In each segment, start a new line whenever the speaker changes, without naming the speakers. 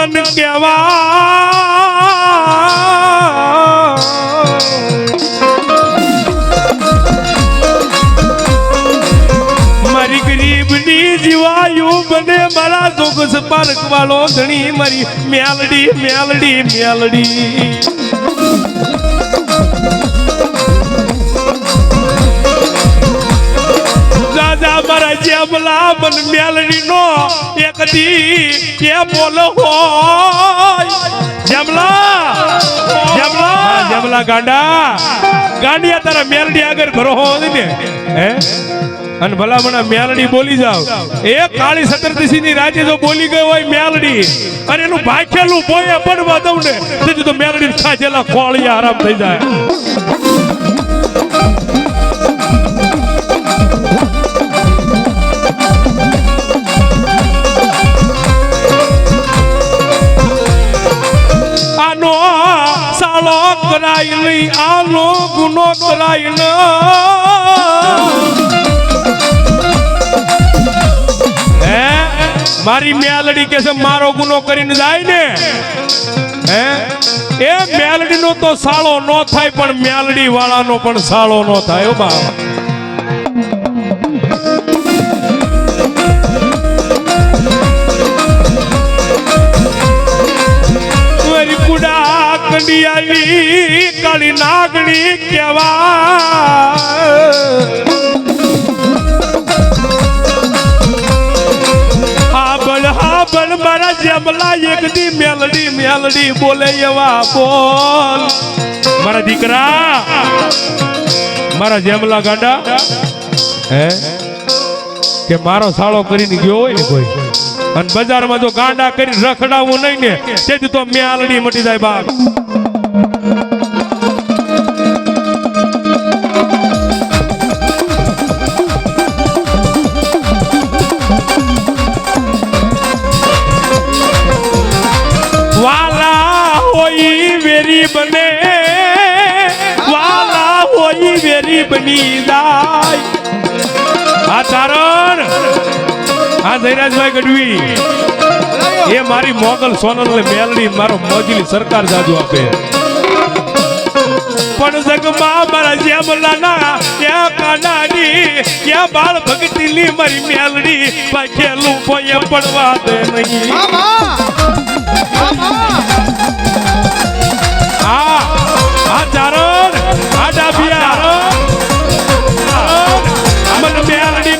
નંદન કેવા મારી ગરીબની જીવાયું બને મારા દુઃખ સ્પર્ક વાળો ધણી મારી મેલડી મેલડી મેલડી જેમલા મન મેલડી નો એક દી કે બોલ હોય. જેમલા જેમલા. જેમલા ગાંડા. ગાંડિયા તારા મેલડી આગળ ઘરો હોય ને હે? અને ભલા ભલામણા મેલડી બોલી જાવ. એ કાળી સતરદશી ની રાજે જો બોલી ગયો હોય મેલડી, અને એનું ભાખેલું બોયે પડવા દઉં ને તો મેલડી ખાજેલા ખોળિયા આરામ થઈ જાય. સાળો કરાય નહીં આનો ગુનો કરાય ન હે? મારી મેલડી કે છે, મારો ગુનો કરીને જાય ને. હે? એ મેલડી નો તો સાળો નો થાય, પણ મેલડી વાળાનો પણ સાળો નો થાય ઓ બાપ. કાળી કેવા મારા દીકરા, મારા જેમલા ગાંડા, હે? કે મારો સાળો કરીને ગયો હોય અને બજારમાં જો ગાંડા કરી રખડાવું નહીં ને, તેથી તો મેલડી મટી જાય બાપ. જયરાજભાઈ ગઢવી. એ મારી મોગલ સોનલ ને મેલડી મારો મોજલી સરકાર જાજુ આપે. પણ જગમાં મારા જેમલાના ક્યાં કાનાની ક્યાં બાળ ભક્તિની મારી મેલડી પાખેલું પોયે પડવા દે નહીં. હા હા ચારણ હા ડાબિયા. મને મેલડીને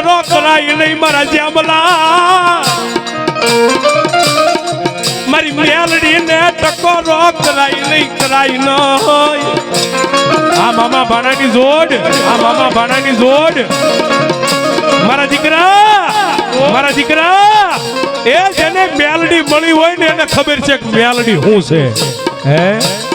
ટકોરો કરાય નહીં મારા જેમલા. મારી મેલડીને ટકોરો કરાય નહીં કરાય નહીં. આ મામા ભાણાની જોડ, આ મામા ભાણાની જોડ. મારા દીકરા મારા દીકરા, એ જેને મેલડી મળી હોય ને એને ખબર છે કે મેલડી શું છે, હે?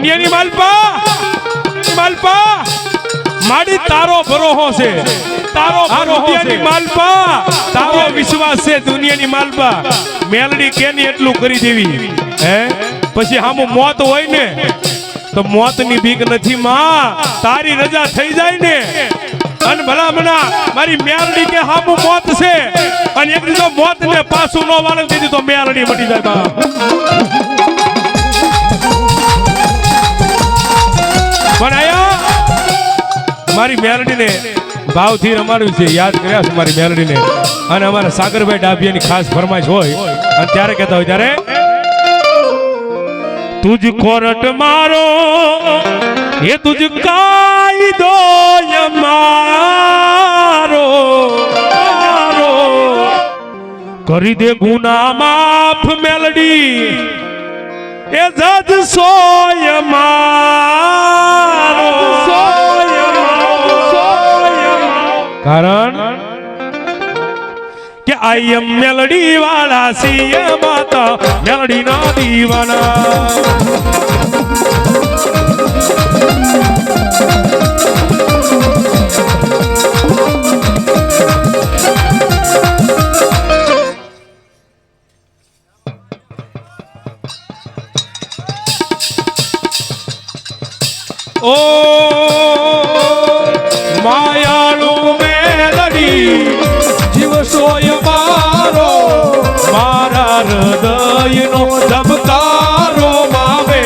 દુનિયાની માલપા માલપા માડી તારો ભરોહો છે. તારો દુનિયાની માલપા તારો વિશ્વાસ છે દુનિયાની માલપા. મેલડી કેની એટલું કરી દેવી? હે? પછી હામું મોત હોય ને તો મોતની બીક નથી માં. તારી રજા થઈ જાય ને. અને ભલામણા મારી મેલડી કે હામું મોત છે. અને એક દીધો મોત ને પાછું નો વાળે દીધી તો મેલડી મટી જાય બા પણ આયા મારી મેલડીને ભાવથી રમાડ્યું છે. યાદ કર્યા છે મારી મેલડીને? અને અમારા સાગરભાઈ ડાભિયાની ખાસ ફરમાઈશ હોય, અને ત્યારે કહેતા હોય ત્યારે, તુજ કોરટ મારો, એ તુજ કાયદો મારો. કરી દે ગુના માફ મેલડી. એ જજ સોય મારો. કારણ કે આઈ એમ મેલડી વાળા સીએ માતા મેલડી ના દીવાના હૃદયનો ધબકારો માવે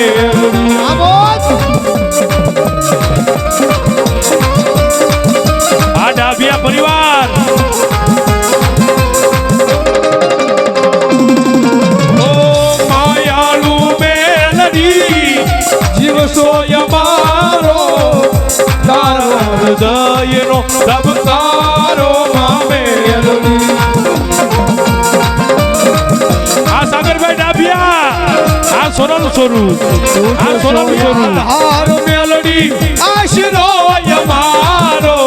આ ડાબિયા પરિવાર. જીવ સોય મારો તારા હૃદયનો ધબકારો આ સોનાનું સ્વરૂપ આ સોનાનું સ્વરૂપ
હાર
મેલડી
આશરો
મારો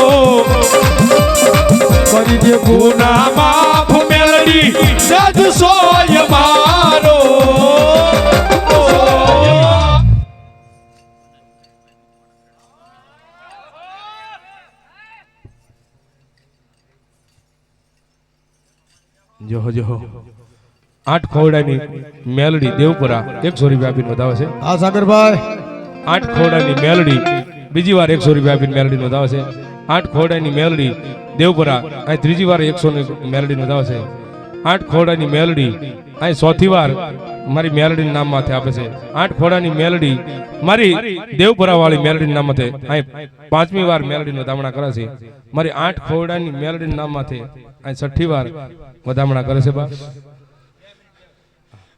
કરી દે
ગુના માફ મેલડી સજ સોય મારો જોહો જોહો આઠ ખોવડાની મેલડી દેવપુરા એકસો રૂપિયા આપીને વધાવે છે.
હા સાગરભાઈ.
આઠ ખોડાની મેલડી બીજી વાર એકસો રૂપિયા આપીને મેલડી વધાવે છે. આઠ ખોડાની મેલડી દેવપુરા અહીં ત્રીજી વાર એકસો ની મેલડી વધાવે છે. આઠ ખોડાની મેલડી અહીં ચોથી વાર મારી મેલડી નામ માથે આપે છે. આઠ ખોડાની મેલડી મારી દેવપુરા વાળી મેલડી નામ માથે અહીં પાંચમી વાર મેલડી વધામણા કરે છે. મારી આઠ ખોડાની મેલડી નામ માથે અહીં છઠ્ઠી વાર વધામણા કરે છે બા.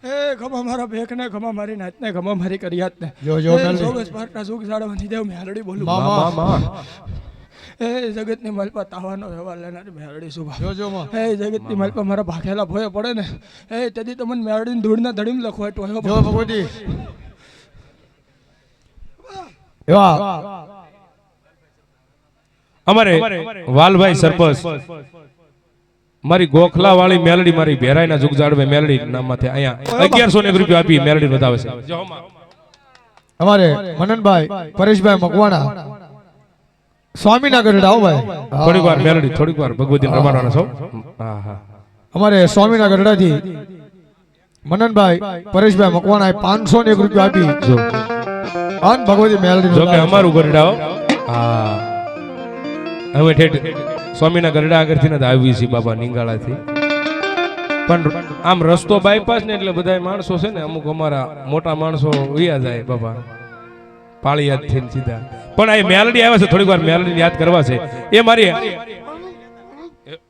એ ખમા મારા ભેખને ખમા મારી નાચને ખમા મારી કરિયાતને.
જો, જો, મેલડી.
જોગસ પાર્ટના સુખ સાડવાની દેવ મેલડી બોલું.
મામા.
મા, મા.
એ જગતની મલપા તાવાનો વ્યવહાર લેનારી મેલડી સુભા
જો માં.
એ જગતની મલપા મારા ભાખેલા ભોય પડે ને એ તેથી તમને મેલડીને ધૂળના ધડીમ એ ટોયો
જો ભગવતી. એવા.
અમારે. વાલભાઈ સરપંચ. મારી ગોખલા વાળી મેલડી મારી ભેરાઈના જુગ જાડવે મેલડી નામમાંથી અહીંયા અગિયારસો ને એક રૂપિયા આપી મેલડી વધાવે છે.
અમારે મનનભાઈ પરેશભાઈ મકવાણા સ્વામીના ગઢડા હો ભાઈ.
થોડીક વાર મેલડી થોડીક વાર ભગવતી રમાડવાના છો. હા હા.
અમારે સ્વામીના ગઢડાથી મનનભાઈ પરેશભાઈ મકવાણાએ પાંચસો ને એક રૂપિયા આપી.
જો.
અન ભગવતી મેલડી
જો કે અમારું ગરડાઓ હા. હવે ઠેઠ સ્વામીના ગરડા આગળથી નથી આવી છે બાબા નિંગાળાથી. પણ આમ રસ્તો બાયપાસ ને એટલે બધા માણસો છે ને અમુક અમારા મોટા માણસો વયા જાય બાબા પાળિયાદ થઈને સીધા. પણ આ મેલડી આવે છે, થોડીક વાર મેલડી યાદ કરવા છે. એ મારી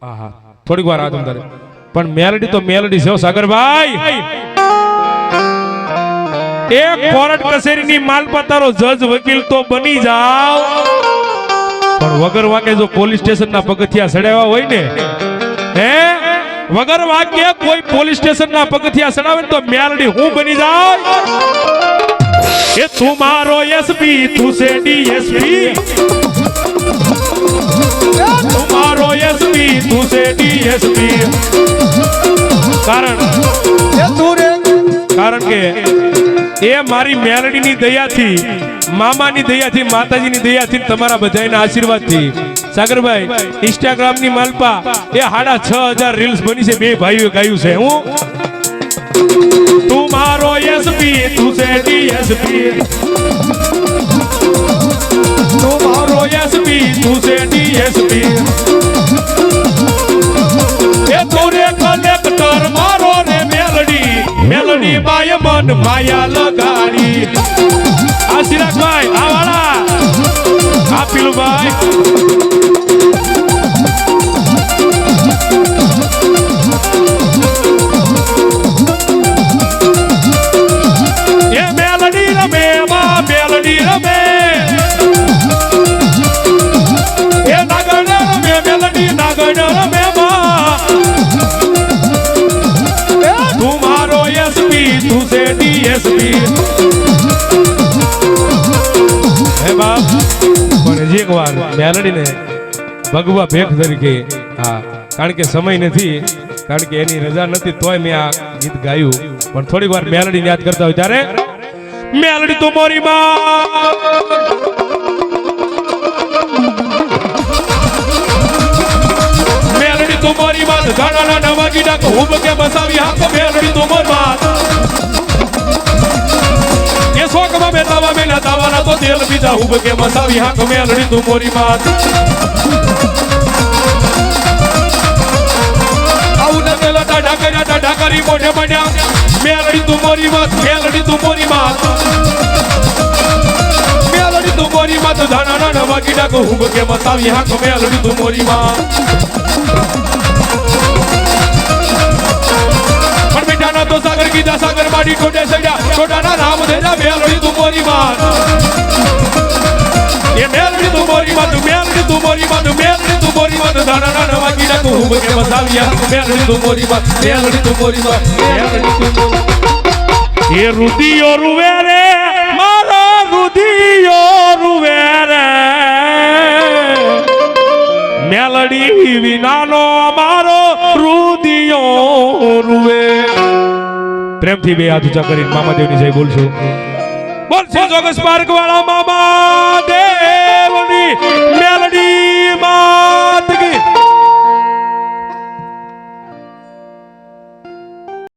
હા હા થોડીક વાર આ તમારે. પણ મેલડી તો મેલડી છે સાગરભાઈ. એક કોર્ટ કચેરીની માલપતારો જજ વકીલ તો બની જાવ પણ વગર વાકે જો પોલીસ સ્ટેશનના પગથિયા સડાવ્યા હોય ને, હે? વગર વાકે કોઈ પોલીસ સ્ટેશનના પગથિયા સડાવે ને તો મેલડી હું બની જાય? એ તું મારો એસપી તું છે ડીએસપી તું મારો એસપી તું છે ડીએસપી કારણ કારણ કે એ મારી મેલડીની દયાથી મામાની દયાથી, માતાજીની દયાથી તમારા બધાના આશીર્વાદથી. સાગરભાઈ, ઇન્સ્ટાગ્રામની માલપા એ હાડા છ હજાર રીલ્સ બની છે, બે ભાઈઓ ગાયું છે, હું? તું મારો એસપી તું છે ડીએસપી તું મારો એસપી તું છે ડીએસપી એ તું કલેક્ટર મારો રે મેલડી મેલડી બાય મન, માયા લગાડી. આ વાર ભગવા ભેખ તરીકે હા, કારણ કે સમય નથી, કારણ કે એની રજા નથી, તોય મેં આ ગીત ગાયું. પણ થોડીક વાર મેલડી યાદ કરતા હોય ત્યારે, મેલડી તો મોરી માં. મેલડી તો મોરી માં ગાડાના નવા ગીડા તો હું કે બસાવી હાથ, મેલડી તો મોરમાં. એ શોકમાં બેઠાવા મેલા દાવાના તો તેલ બીજા ઉબ કે મસાવી હાક મેલડી તું મોરી માત. આવું ન તેલા ટાઢા કર્યા ટાઢા કરી મોઢે પડ્યા મેલડી તું મોરી માત, મેલડી તું મોરી માત. મેલડી તું મોરી માત, ધાણા નવા કીડા ડાકો ઉબ કે મસાવી હાક મેલડી તું મોરી માત. તો સાગર માડી ટોટે સડ્યા ટોટાના રામ ધેરા મેલડી તું મોરી માં. એ મેલડી તું મોરી માત મેલડી તું મોરી માત મેલડી તું મોરી માત ના નવા કીડા કો ઉબ કે બસાવ્યા મેલડી તું મોરી માં, મેલડી તું મોરી માં, મેલડી તું એ રુદિયો રૂવે રે, મારો રુદિયો રૂવે રે. મેલડી વિનાનો મારો રુદિયો રૂવે પ્રેમથી બે હાથ ઊંચા કરીને મામાદેવની જય બોલશું. બોલશું જોગસ પાર્ક વાળા મામા.